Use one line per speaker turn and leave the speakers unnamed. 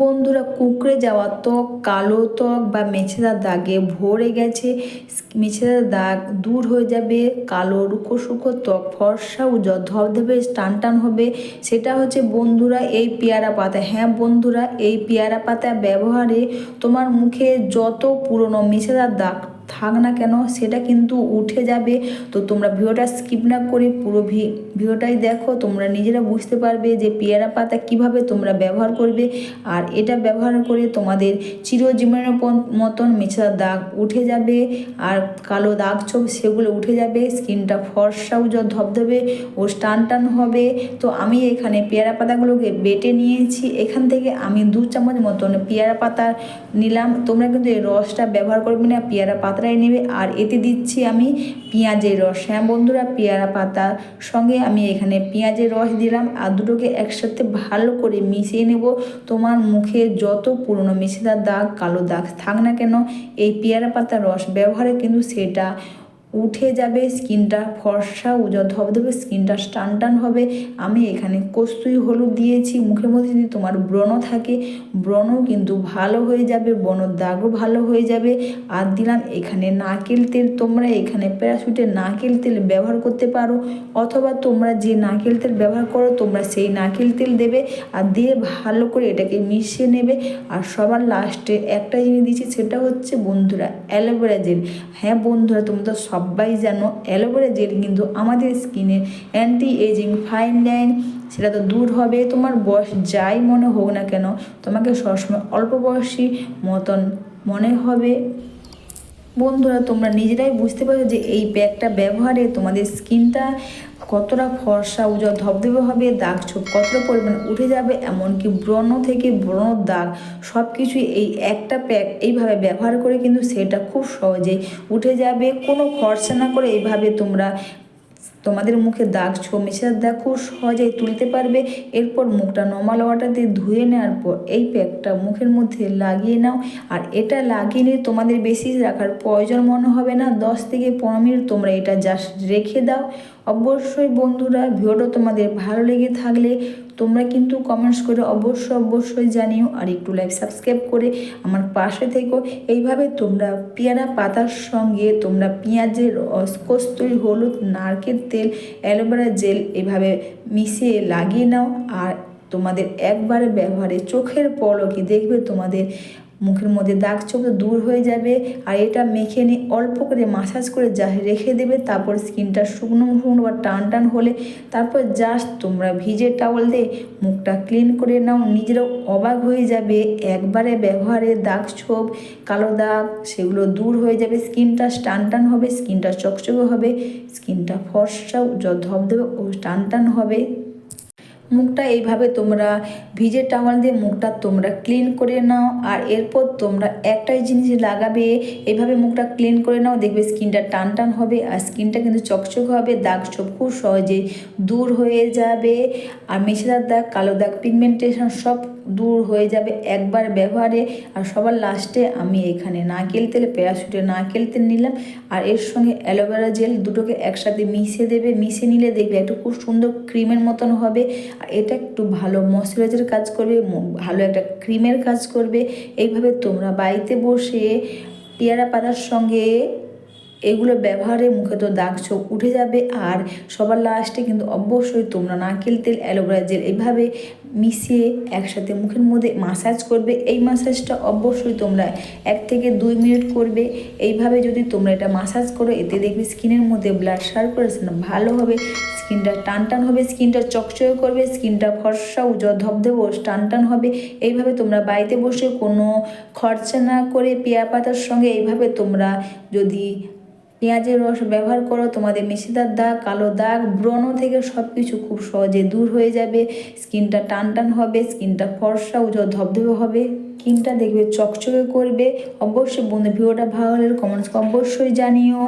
বন্ধুরা কুঁকড়ে যাওয়া ত্বক, কালো ত্বক বা মেছেদার দাগে ভরে গেছে মেছেদার দাগ দূর হয়ে যাবে, কালো রুখো সুখো ত্বক, ফর্সা ও ধবধবে টান টান হবে। সেটা হচ্ছে বন্ধুরা এই পেয়ারা পাতা। হ্যাঁ বন্ধুরা, এই পেয়ারা পাতা ব্যবহারে তোমার মুখে যত পুরনো মেছেদার দাগ থাক না কেন, সেটা কিন্তু উঠে যাবে। তো তোমরা ভিডিওটা স্কিপ না করে পুরো ভিডিওটাই দেখো, তোমরা নিজেরা বুঝতে পারবে যে পেয়ারা পাতা কীভাবে তোমরা ব্যবহার করবে। আর এটা ব্যবহার করে তোমাদের চিরজীবনের মতন মেছা দাগ উঠে যাবে। আর কালো দাগ ছোপ সেগুলো উঠে যাবে, স্কিনটা ফর্সা উজ্জ্বল ধবধবে ও টান টান হবে। তো আমি এখানে পেয়ারা পাতাগুলোকে বেটে নিয়েছি। এখান থেকে আমি দু চামচ মতন পেয়ারা পাতা নিলাম। তোমরা কিন্তু এই রসটা ব্যবহার করবে না, পেয়ারা পাতাটাই নেবে, আর এতে দিচ্ছি আমি পেঁয়াজের রস। হ্যাঁ বন্ধুরা, পেয়ারা পাতা সঙ্গে আমি এখানে পেঁয়াজের রস দিলাম, আর দুটোকে একসাথে ভালো করে মিশিয়ে নেব। তোমার মুখে যত পুরনো মিশেদার দাগ, কালো দাগ থাক না কেন, এই পেয়ারা পাতার রস ব্যবহারে কিন্তু সেটা উঠে যাবে, স্কিনটা ফর্সা, উজ্জ্বল ধবধবে স্কিনটা টান টান হবে। আমি এখানে কস্তুরি হলুদ দিয়েছি, মুখের মধ্যে যদি তোমার ব্রণ থাকে, ব্রণও কিন্তু ভালো হয়ে যাবে ব্রণর দাগও ভালো হয়ে যাবে। আর দিলাম এখানে নারকেল তেল, তোমরা এখানে প্যারাশুটের নারকেল তেল ব্যবহার করতে পারো, অথবা তোমরা যে নারকেল তেল ব্যবহার করো, তোমরা সেই নারকেল তেল দেবে আর দিয়ে ভালো করে এটাকে মিশিয়ে নেবে। আর সবার লাস্টে একটা জিনিস দিচ্ছি, সেটা হচ্ছে বন্ধুরা, অ্যালোভেরা জেল। হ্যাঁ বন্ধুরা, তোমরা তো সবাই জানো অ্যালোভেরা জেল কিন্তু আমাদের স্কিনে অ্যান্টি এজিং ফাইন লাইন সেটা তো দূর হবে। তোমার বয়স যাই মনে হোক না কেন, তোমাকে সবসময় অল্প বয়সী মতন মনে হবে। বন্ধুরা, তোমরা নিজেরাই বুঝতে পারো যে এই ব্যাগটা ব্যবহারে তোমাদের স্কিনটা কতটা ফর্সা, উজ্জ্বল, ধবধবে হবে, দাগ ছোপ কতটা পরিমাণ উঠে যাবে, এমনকি ব্রণ থেকে ব্রণ, দাগ সব কিছুই এই একটা প্যাক এইভাবে ব্যবহার করে কিন্তু সেটা খুব সহজেই উঠে যাবে। কোনো খরচা না করে এইভাবে তোমরা তোমাদের মুখে দাগ ছো মেশার দাগ খুব সহজেই তুলতে পারবে। এরপর মুখটা নর্মাল ওয়াটার দিয়ে ধুয়ে নেওয়ার পর এই প্যাকটা মুখের মধ্যে লাগিয়ে নাও। আর এটা লাগিয়ে নিয়ে তোমাদের বেশি রাখার প্রয়োজন মনে হবে না। দশ থেকে পনেরো মিনিট তোমরা এটা জাস্ট রেখে দাও। অবশ্যই বন্ধুরা, ভিডিওটা তোমাদের ভালো লেগে থাকলে তোমরা কিন্তু কমেন্টস করে অবশ্যই অবশ্যই জানিও আর একটু লাইক সাবস্ক্রাইব করে আমার পাশে থেকো। এইভাবে তোমরা পেয়ারা পাতার সঙ্গে তোমরা পেঁয়াজের রস, কস্তুরি, হলুদ, নারকেল তেল, অ্যালোভেরা জেল এভাবে মিশিয়ে লাগিয়ে নাও। আর তোমাদের একবারে ব্যবহারে চোখের পলকে দেখবে তোমাদের মুখের মধ্যে দাগ ছোপ দূর হয়ে যাবে আর এটা মেখে নিয়ে অল্প করে মাসাজ করে যা রেখে দেবে, তারপর স্কিনটা শুকনো শুকনো বা টান টান হলে তারপর জাস্ট তোমরা ভিজে টাওয়াল দিয়ে মুখটা ক্লিন করে নাও, নিজেরাও অবাক হয়ে যাবে। একবারে ব্যবহারে দাগ ছোপ কালো দাগ সেগুলো দূর হয়ে যাবে স্কিনটা টান টান হবে স্কিনটা চকচকে হবে স্কিনটা ফর্সা ধবধবে ও টান টান হবে। মুখটা এইভাবে তোমরা ভিজে টাওয়াল দিয়ে মুখটা তোমরা ক্লিন করে নাও আর এরপর তোমরা একটাই জিনিস লাগাবে, এইভাবে মুখটা ক্লিন করে নাও, দেখবে স্কিনটা টান টান হবে আর স্কিনটা কিন্তু চকচক হবে, দাগ ছোপ খুব সহজেই দূর হয়ে যাবে আর মেছেদার দাগ, কালো দাগ পিগমেন্টেশন সব দূর হয়ে যাবে একবার ব্যবহারে আর সবার লাস্টে আমি এখানে নারকেল তেল প্যারাশুটে নারকেল তেল নিলাম আর এর সঙ্গে অ্যালোভেরা জেল দুটোকে একসাথে মিশিয়ে দেবে, মিশিয়ে নিলে দেখবে একটু খুব সুন্দর ক্রিমের মতন হবে এটা একটু ভালো ময়শ্চারাইজার কাজ করবে ভালো একটা ক্রিমের কাজ করবে। এইভাবে তোমরা বাড়িতে বসে, পেয়ারা পাতার সঙ্গে এগুলো ব্যবহারে মুখে তো দাগ ছোপ উঠে যাবে আর সবার লাস্টে কিন্তু অবশ্যই তোমরা নারকেল তেল, অ্যালোভেরা জেল এইভাবে মিশিয়ে একসাথে মুখের মধ্যে মাসাজ করবে। এই মাসাজটা অবশ্যই তোমরা এক থেকে দুই মিনিট করবে। এইভাবে যদি তোমরা এটা মাসাজ করো, এতে দেখবে স্কিনের মধ্যে ব্লাড সার্কুলেশন ভালো হবে, স্কিনটা টান টান হবে, স্কিনটা চকচকে করবে, স্কিনটা ফর্সা, উজ্জ্বল, ধবধব টান টান হবে। এইভাবে তোমরা বাড়িতে বসে কোনো খরচা না করে পেঁয়া পাতার সঙ্গে এইভাবে তোমরা যদি পেঁয়াজের রস ব্যবহার করো, তোমাদের মেশিদার দাগ কালো দাগ, ব্রণ থেকে সব কিছু খুব সহজে দূর হয়ে যাবে। স্কিনটা টান টান হবে, স্কিনটা ফর্সা, উজ্জ্বল, ধবধবে হবে। স্কিনটা দেখবে চকচকে করবে। অবশ্যই বন্ধু, ভিডিওটা ভালো হলে কমেন্টস অবশ্যই জানিও।